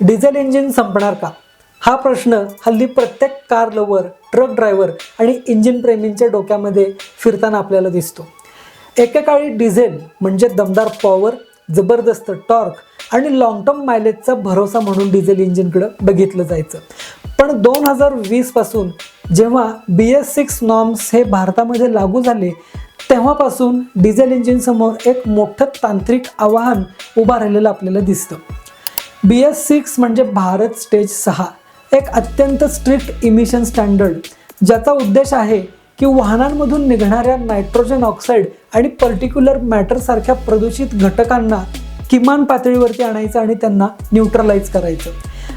Diesel engine संपणार का? हा प्रश्न हल्ली प्रत्येक कार लवर ट्रक ड्रायव्हर आणि इंजिन प्रेमींच्या डोक्यामध्ये फिरताना आपल्याला दिसतो. एकेकाळी डिझेल म्हणजे दमदार पॉवर जबरदस्त टॉर्क आणि लॉंग टर्म मायलेजचा भरोसा म्हणून डिझेल इंजिनकडं बघितलं जायचं. पण दोन हजार वीसपासून जेव्हा बी एस सिक्स नॉर्म्स हे भारतामध्ये लागू झाले तेव्हापासून डिझेल इंजिनसमोर एक मोठं तांत्रिक आव्हान उभं राहिलेलं आपल्याला दिसतं. बी एस सिक्स म्हणजे भारत स्टेज सहा एक अत्यंत स्ट्रिक्ट इमिशन स्टँडर्ड ज्याचा उद्देश आहे की वाहनांमधून निघणाऱ्या नायट्रोजन ऑक्साईड आणि पर्टिक्युलर मॅटरसारख्या प्रदूषित घटकांना किमान पातळीवरती आणायचं आणि त्यांना न्यूट्रलाइज करायचं.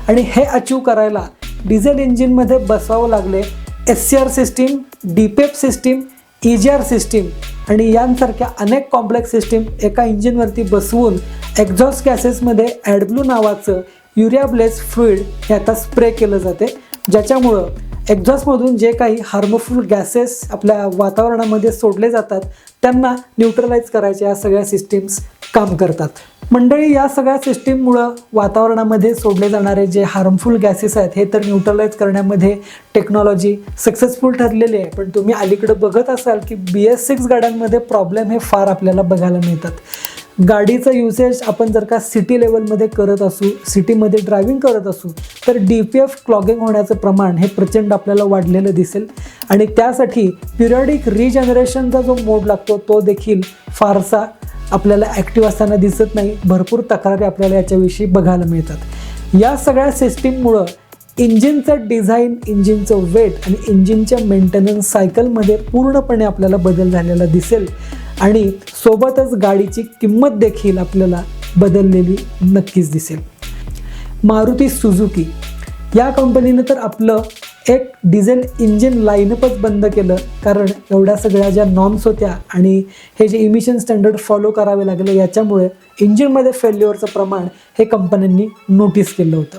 आणि हे अचीव करायला डिझेल इंजिनमध्ये बसवावं लागले S C R system डीपेप system E G R system आणि यांसारख्या अनेक कॉम्प्लेक्स सिस्टीम एका इंजिनवरती बसवून एक्झॉस्ट गॅसेसमध्ये ॲडब्लू नावाचं युरिया ब्लेस फ्लुइड हे आता स्प्रे केलं जाते ज्याच्यामुळं एक्झॉस्टमधून जे काही हार्मफुल गॅसेस आपल्या वातावरणामध्ये सोडले जातात त्यांना न्यूट्रलाइज करायच्या या सगळ्या सिस्टीम्स काम करतात. मंडळी या सगळ्या सिस्टीममुळं वातावरणामध्ये सोडले जाणारे जे हार्मफुल गॅसेस आहेत हे तर न्यूट्रलाइज करण्यामध्ये टेक्नॉलॉजी सक्सेसफुल ठरलेली आहे. पण तुम्ही अलीकडं बघत असाल की बी एस सिक्स गाड्यांमध्ये प्रॉब्लेम हे फार आपल्याला बघायला मिळतात. गाडीचं युसेज आपण जर का सिटी लेवलमध्ये करत असू सिटीमध्ये ड्रायव्हिंग करत असू तर डी पी एफ क्लॉगिंग होण्याचं प्रमाण हे प्रचंड आपल्याला वाढलेलं दिसेल. आणि त्यासाठी पिरियडिक रिजनरेशनचा जो मोड लागतो तो देखील फारसा आपल्याला ॲक्टिव्ह असताना दिसत नाही. भरपूर तक्रारी आपल्याला याच्याविषयी बघायला मिळतात. या सगळ्या सिस्टीममुळं इंजिनचं डिझाईन इंजिनचं वेट आणि इंजिनच्या मेंटेनन्स सायकलमध्ये पूर्णपणे आपल्याला बदल झालेला दिसेल. आणि सोबतच गाडीची किंमत देखील आपल्याला बदललेली नक्कीच दिसेल. मारुती सुझुकी या कंपनीनं तर आपलं एक डिझेल इंजिन लाईनअपच बंद केलं. कारण एवढ्या सगळ्या ज्या नॉर्म्स होत्या आणि हे जे इमिशन स्टँडर्ड फॉलो करावे लागले याच्यामुळे इंजिनमध्ये फेल्युअरचं प्रमाण हे कंपन्यांनी नोटीस केलं होतं.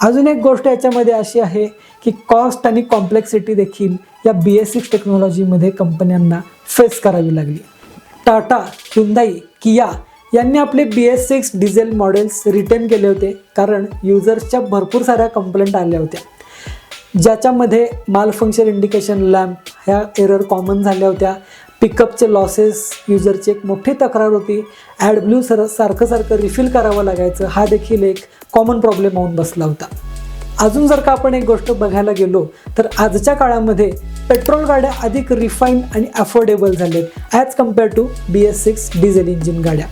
अजून एक गोष्ट याच्यामध्ये अशी आहे की कॉस्ट आणि कॉम्प्लेक्सिटी देखील या बी एस सिक्स टेक्नॉलॉजीमध्ये कंपन्यांना फेस करावी लागली. टाटा हुंदाई किया यांनी आपले B S six diesel models return केले होते कारण युजर्सच्या भरपूर साऱ्या कंप्लेंट आल्या होत्या. ज्याच्यामध्ये माल फंक्शन इंडिकेशन लॅम्प ह्या एरर कॉमन झाल्या होत्या. पिकअपचे लॉसेस युजरची एक मोठी तक्रार होती. ॲड ब्ल्यू सर सारखं सारखं रिफिल करावं लागायचं. हा देखील एक कॉमन प्रॉब्लेम होऊन बसला होता. अजून जर का आपण एक गोष्ट बघायला गेलो तर आजच्या काळामध्ये पेट्रोल गाड्या अधिक रिफाईन आणि अफोर्डेबल झालेत as compared to B S six diesel engine गाड्या.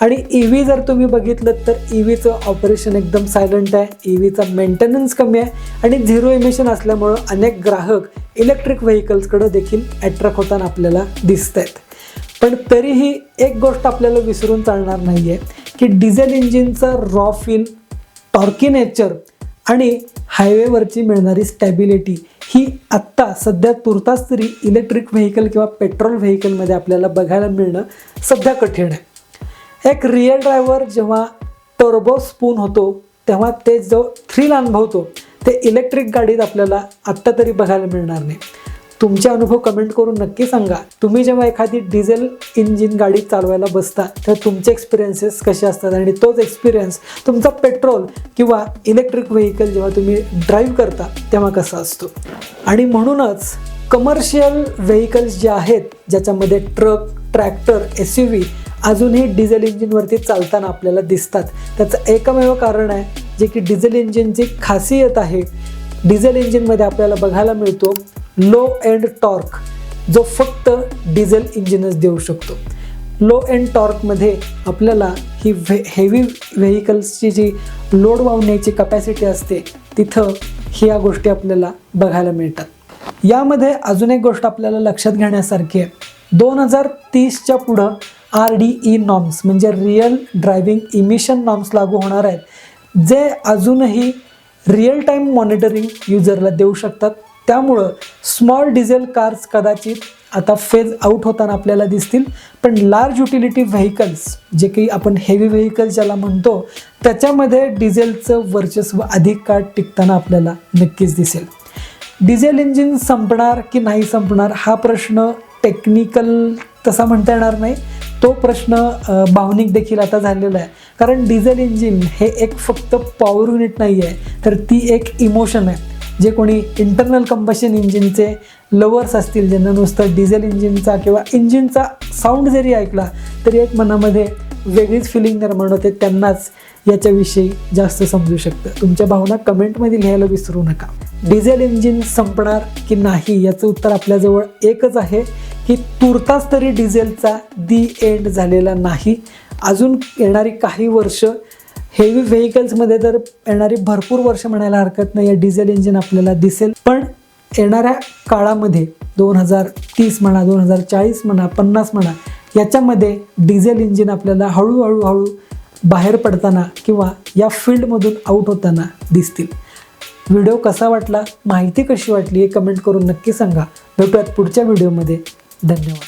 आणि ई व्ही जर तुम्ही बघितलं तर ई व्हीचं ऑपरेशन एकदम सायलंट आहे ई व्हीचा मेंटेनन्स कमी आहे आणि झिरो इमिशन असल्यामुळं अनेक ग्राहक इलेक्ट्रिक व्हेकल्सकडं देखील अट्रॅक्ट होताना आपल्याला दिसत आहेत पण तरीही एक गोष्ट आपल्याला विसरून चालणार नाही आहे की डिझेल इंजिनचं रॉ फील टॉर्की नेचर आणि हायवेवरची मिळणारी स्टॅबिलिटी ही आत्ता सध्या तुर्तास तरी इलेक्ट्रिक व्हेकल किंवा पेट्रोल व्हेकलमध्ये आपल्याला बघायला मिळणं सध्या कठीण आहे. एक रिअल ड्रायव्हर जेव्हा टर्बो स्पून होतो तेव्हा ते जो थ्रील अनुभवतो ते इलेक्ट्रिक गाडीत आपल्याला आत्ता तरी बघायला मिळणार नाही. तुमचे अनुभव कमेंट करून नक्की सांगा. तुम्ही जेव्हा एखादी डिझेल इंजिन गाडी चालवायला बसता तर तुमचे एक्सपिरियन्सेस कसे असतात? आणि तोच एक्सपिरियन्स तुमचा पेट्रोल किंवा इलेक्ट्रिक व्हेकल जेव्हा तुम्ही ड्राईव्ह करता तेव्हा कसा असतो? आणि म्हणूनच कमर्शियल व्हेकल्स जे आहेत ज्याच्यामध्ये truck tractor S U V अजूनही डिझेल इंजिनवरती चालताना आपल्याला दिसतात. त्याचं एकमेव कारण आहे जे की डिझेल इंजिनची खासियत आहे. डिझेल इंजिनमध्ये आपल्याला बघायला मिळतो लो एंड टॉर्क जो फक्त डिझेल इंजिनच देऊ शकतो. लो एंड टॉर्कमध्ये आपल्याला ही व्हे हेवी व्हेकल्सची जी लोड वाहण्याची कपॅसिटी असते तिथं ह्या गोष्टी आपल्याला बघायला मिळतात. यामध्ये अजून एक गोष्ट आपल्याला लक्षात घेण्यासारखी आहे. दोन हजार तीसच्या पुढं आर डी ई नॉर्म्स म्हणजे रिअल ड्रायव्हिंग इमिशन नॉर्म्स लागू होणार आहेत जे अजूनही रिअल टाईम मॉनिटरिंग युजरला देऊ शकतात. त्यामुळं स्मॉल डिझेल कार्स कदाचित आता फेज आऊट होताना आपल्याला दिसतील. पण लार्ज युटिलिटी व्हेकल्स जे काही आपण हेवी व्हेकल्स ज्याला म्हणतो त्याच्यामध्ये डिझेलचं वर्चस्व अधिक काळ टिकताना आपल्याला नक्कीच दिसेल. डिझेल इंजिन संपणार की नाही संपणार हा प्रश्न टेक्निकल तसा म्हणता येणार नाही. तो प्रश्न भावनिक देखील आता झालेला आहे. कारण डिझेल इंजिन हे एक फक्त पॉवर युनिट नाही आहे तर ती एक इमोशन आहे. जे कोणी इंटरनल कंबशन इंजिनचे लवर्स असतील ज्यांना नुसतं डिझेल इंजिनचा किंवा इंजिनचा साऊंड जरी ऐकला तरी एक मनामध्ये वेगळीच फिलिंग निर्माण होते. त्यांनाच याच्याविषयी जास्त समजू शकतं. तुमच्या भावना कमेंटमध्ये लिहायला विसरू नका. डिझेल इंजिन संपणार की नाही याचं उत्तर आपल्याजवळ एकच आहे की तुर्तास तरी डिझेलचा दी एंड झालेला नाही. अजून येणारी काही वर्ष हेवी व्हेकल्समध्ये तर येणारी भरपूर वर्ष म्हणायला हरकत नाही. या डिझेल इंजिन आपल्याला दिसेल. पण येणाऱ्या काळामध्ये दोन हजार तीस म्हणा दोन हजार चाळीस म्हणा पन्नास म्हणा याच्यामध्ये डिझेल इंजिन आपल्याला हळूहळू हळू बाहेर पडताना किंवा या फील्डमधून आऊट होताना दिसतील. व्हिडिओ कसा वाटला? माहिती कशी वाटली? हे कमेंट करून नक्की सांगा. भेटूयात पुढच्या व्हिडिओमध्ये. धन्यवाद.